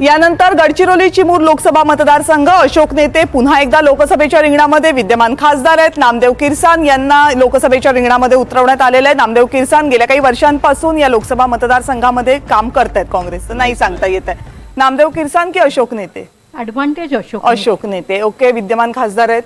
यानंतर गडचिरोली चिमूर लोकसभा मतदारसंघ अशोक नेते पुन्हा एकदा लोकसभेच्या रिंगणामध्ये विद्यमान खासदार आहेत. नामदेव किरसान यांना लोकसभेच्या रिंगणामध्ये उतरवण्यात आलेलं आहे. नामदेव किरसान गेल्या काही वर्षांपासून या लोकसभा मतदारसंघामध्ये काम करत आहेत काँग्रेसचं. नाही सांगता येत आहे. नामदेव किरसान की अशोक नेते? ऍडव्हान्टेज अशोक अशोक नेते. ओके विद्यमान खासदार आहेत?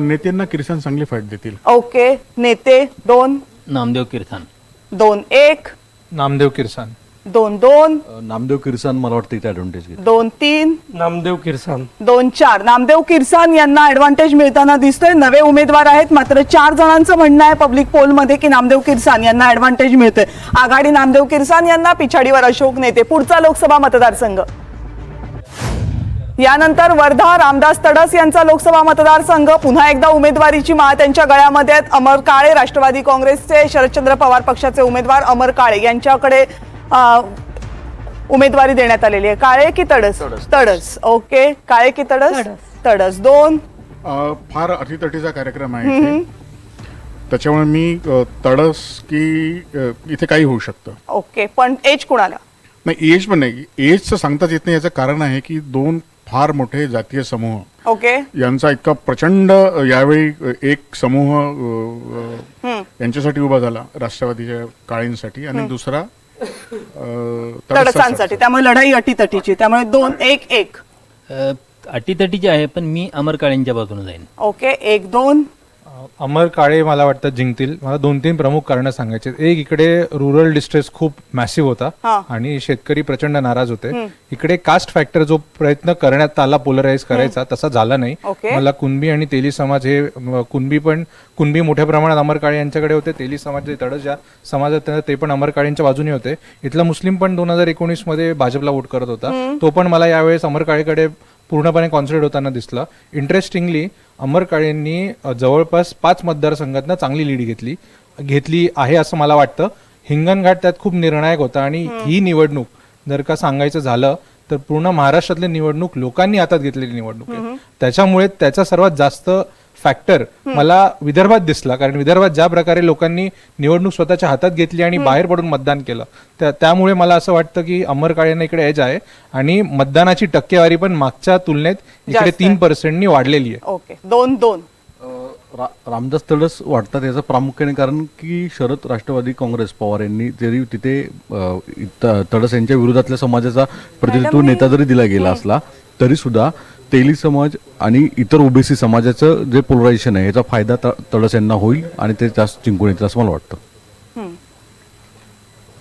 नेत्यांना किरसान चांगली फाईट देतील. ओके नेते दोन? नामदेव कीर्तन दोन एक? नामदेव किरसान. दोन दोन. नामदेव किरसान मला वाटतं इथे ॲडव्हान्टेज घेईल दोन तीन. नामदेव किरसान. दोन चार. नामदेव किरसान यांना ऍडव्हान्टेज मिळताना दिसतोय. नवे उमेदवार आहेत. मात्र चार जणांचं म्हणणं आहे पब्लिक पोलमध्ये की नामदेव किरसान यांना ऍडव्हान्टेज मिळतोय. आघाडी नामदेव किरसान यांना पिछाडीवर अशोक नेते. पुढचा लोकसभा मतदारसंघ. यानंतर वर्धा रामदास तडस यांचा लोकसभा मतदारसंघ. पुन्हा एकदा उमेदवारीची माळ त्यांच्या गळ्यामध्ये आहेत. अमर काळे राष्ट्रवादी काँग्रेसचे शरदचंद्र पवार पक्षाचे उमेदवार अमर काळे यांच्याकडे उमेदवारी देण्यात आलेली आहे. काळे की तडस? तडस. ओके. काळे की तडस? तडस. दोन. अ, फार अटीतटीचा कार्यक्रम आहे इथे. त्याच्यामुळे मी अ, तडस की अ, इथे काही होऊ शकतं. ओके. पण एज कुणाला? नाही एज पण नाही. एजचं सांगताच येत नाही. याचं कारण आहे की दोन फार मोठे जातीय समूह ओके. यांचा इतका प्रचंड अ, यावेळी अ, एक समूह अ, अ, यांच्यासाठी उभा झाला राष्ट्रवादीच्या काळींसाठी. आणि दुसरा तडसांसाठी. त्यामुळे लढाई अटीतटीची त्यामुळे दोन एक एक. अ, अटीतटीची आहे पण मी अमर काळेंच्या बाजूने जाईन. ओके एक दोन. अमर काळे मला वाटतं जिंकतील. मला दोन तीन प्रमुख कारणं सांगायचे एक इकडे रुरल डिस्ट्रेस खूप मॅसिव्ह. होता आणि शेतकरी प्रचंड नाराज होते. इकडे कास्ट फॅक्टर जो प्रयत्न करण्यात आला पोलराईज करायचा तसा झाला नाही. मला कुणबी आणि तेली समाज हे कुणबी पण कुणबी मोठ्या प्रमाणात अमर काळे यांच्याकडे होते तेली समाज जे तडस ज्या समाजात ते पण अमर काळेंच्या बाजूने होते. इथला मुस्लिम पण दोन हजार एकोणीसमध्ये भाजपला वोट करत होता. तो पण मला यावेळेस अमर काळेकडे पूर्णपणे कॉन्सन्ट्रेट होताना दिसला. इंटरेस्टिंगली अमर काळेंनी जवळपास पाच मतदारसंघातनं चांगली लीड घेतली घेतली आहे असं मला वाटतं. हिंगणघाट त्यात खूप निर्णायक होता आणि ही निवडणूक जर का सांगायचं झालं तर पूर्ण महाराष्ट्रातली निवडणूक लोकांनी हातात घेतलेली निवडणूक आहे. त्याच्यामुळे त्याचा सर्वात जास्त फॅक्टर मला विदर्भात दिसला. कारण विदर्भात ज्या प्रकारे लोकांनी निवडणूक स्वतःच्या हातात घेतली आणि बाहेर पडून मतदान केलं त्या त्यामुळे मला असं वाटतं की अमर काळेंना इकडे एज आहे आणि मतदानाची टक्केवारी पण मागच्या तुलनेत इकडे तीन. पर्सेंटनी वाढलेली आहे. ओके. दोन दोन. रा- रामदास तडस वाटतात याचं प्रामुख्याने कारण की शरद राष्ट्रवादी काँग्रेस पवार यांनी जरी तिथे तडस यांच्या विरोधातल्या समाजाचा प्रतिनिधित्व नेता जरी दिला गेला असला तरी सुद्धा तेली समाज आणि इतर ओबीसी समाजाचं जे पोलरायझेशन आहे याचा फायदा त- तडस यांना होईल आणि ते जास्त जिंकून येतील असं मला वाटतं.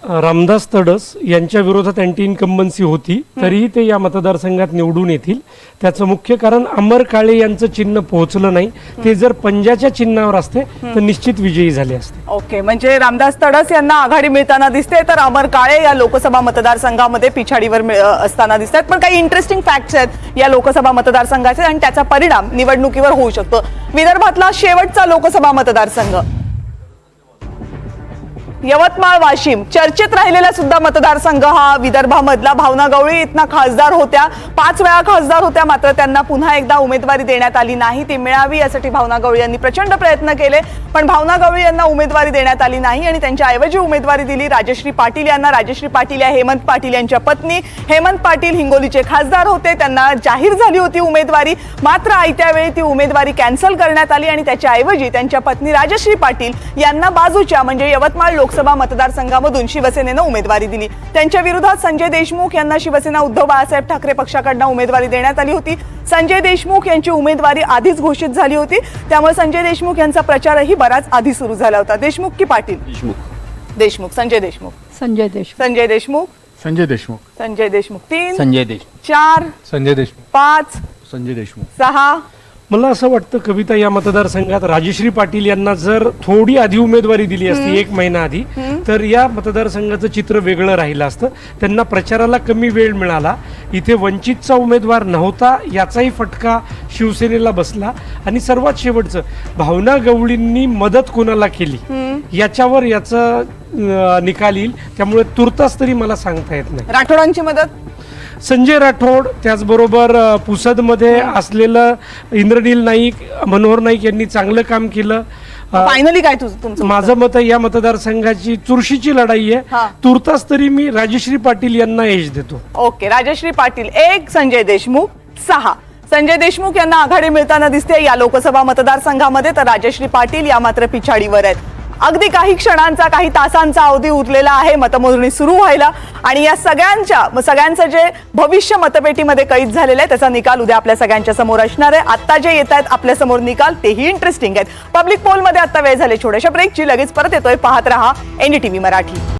रामदास तडस यांच्या विरोधात अँटी इन्कम्बन्सी होती तरीही ते या मतदारसंघात निवडून येतील. त्याचं मुख्य कारण अमर काळे यांचं चिन्ह पोहोचलं नाही. ते जर पंजाच्या चिन्हावर असते तर निश्चित विजयी झाले असते. ओके म्हणजे रामदास तडस यांना आघाडी मिळताना दिसते तर अमर काळे या लोकसभा मतदारसंघामध्ये पिछाडीवर असताना दिसतात. पण काही इंटरेस्टिंग फॅक्ट्स आहेत या लोकसभा मतदारसंघाचे आणि त्याचा परिणाम निवडणुकीवर होऊ शकतो. विदर्भातला शेवटचा लोकसभा मतदारसंघ. यवतमाळ वाशिम चर्चेत राहिलेला सुद्धा मतदारसंघ हा विदर्भामधला. भावना गवळी इथना खासदार होत्या. पाच वेळा खासदार होत्या मात्र त्यांना पुन्हा एकदा उमेदवारी देण्यात आली नाही. ती मिळावी यासाठी भावना गवळी यांनी प्रचंड प्रयत्न केले पण भावना गवळी यांना उमेदवारी देण्यात आली नाही आणि त्यांच्याऐवजी उमेदवारी दिली राजश्री पाटील यांना. राजश्री पाटील या हेमंत पाटील यांच्या पत्नी. हेमंत पाटील हिंगोलीचे खासदार होते. त्यांना जाहीर झाली होती उमेदवारी. मात्र आयत्या वेळी ती उमेदवारी कॅन्सल करण्यात आली आणि त्याच्याऐवजी त्यांच्या पत्नी राजश्री पाटील यांना बाजूच्या म्हणजे यवतमाळ लोक लोकसभा मतदारसंघामधून शिवसेनेनं उमेदवारी दिली. त्यांच्या विरोधात संजय देशमुख यांना शिवसेना उद्धव बाळासाहेब ठाकरे पक्षाकडनं उमेदवारी देण्यात आली होती. संजय देशमुख यांची उमेदवारी आधीच घोषित झाली होती. त्यामुळे संजय देशमुख यांचा प्रचारही बराच आधी सुरू झाला होता. देशमुख की पाटील? देशमुख. देशमुख. संजय देशमुख. संजय देशमुख. संजय देशमुख. संजय देशमुख. संजय देशमुख. तीन संजय देशमुख. चार संजय देशमुख. पाच संजय देशमुख. सहा मला असं वाटतं कविता या मतदारसंघात राजश्री पाटील यांना जर थोडी आधी उमेदवारी दिली असती एक महिना आधी तर या मतदारसंघाचं चित्र वेगळं राहिलं असतं. त्यांना प्रचाराला कमी वेळ मिळाला. इथे वंचितचा उमेदवार नव्हता याचाही फटका शिवसेनेला बसला. आणि सर्वात शेवटचं भावना गवळींनी मदत कोणाला केली? याच्यावर याचा निकाल येईल. त्यामुळे तुर्तास तरी मला सांगता येत नाही. राठोडांची मदत संजय राठोड त्याचबरोबर पुसदमध्ये असलेलं इंद्रनील नाईक मनोहर नाईक यांनी चांगलं काम केलं. फायनली काय तुमचं माझं मत या मतदारसंघाची चुरशीची लढाई. आहे. तुर्तास तरी मी राजश्री पाटील यांना एज देतो. ओके राजश्री पाटील एक संजय देशमुख सहा. संजय देशमुख यांना आघाडी मिळताना दिसते या लोकसभा मतदारसंघामध्ये तर राजश्री पाटील या मात्र पिछाडीवर आहेत. अगदी काही क्षणांचा काही तासांचा अवधी उरलेला आहे. मतमोजणी सुरू व्हायला आणि या सगळ्यांच्या सगळ्यांचं जे भविष्य मतपेटीमध्ये कैद झालेलं आहे त्याचा निकाल उद्या आपल्या सगळ्यांच्या समोर असणार आहे. आता जे येत आहेत आपल्यासमोर निकाल तेही इंटरेस्टिंग आहेत. पब्लिक पोलमध्ये आता वेळ झाले. छोट्याशा ब्रेकची लगेच परत येतोय. पाहत रहा एनडीटीव्ही मराठी.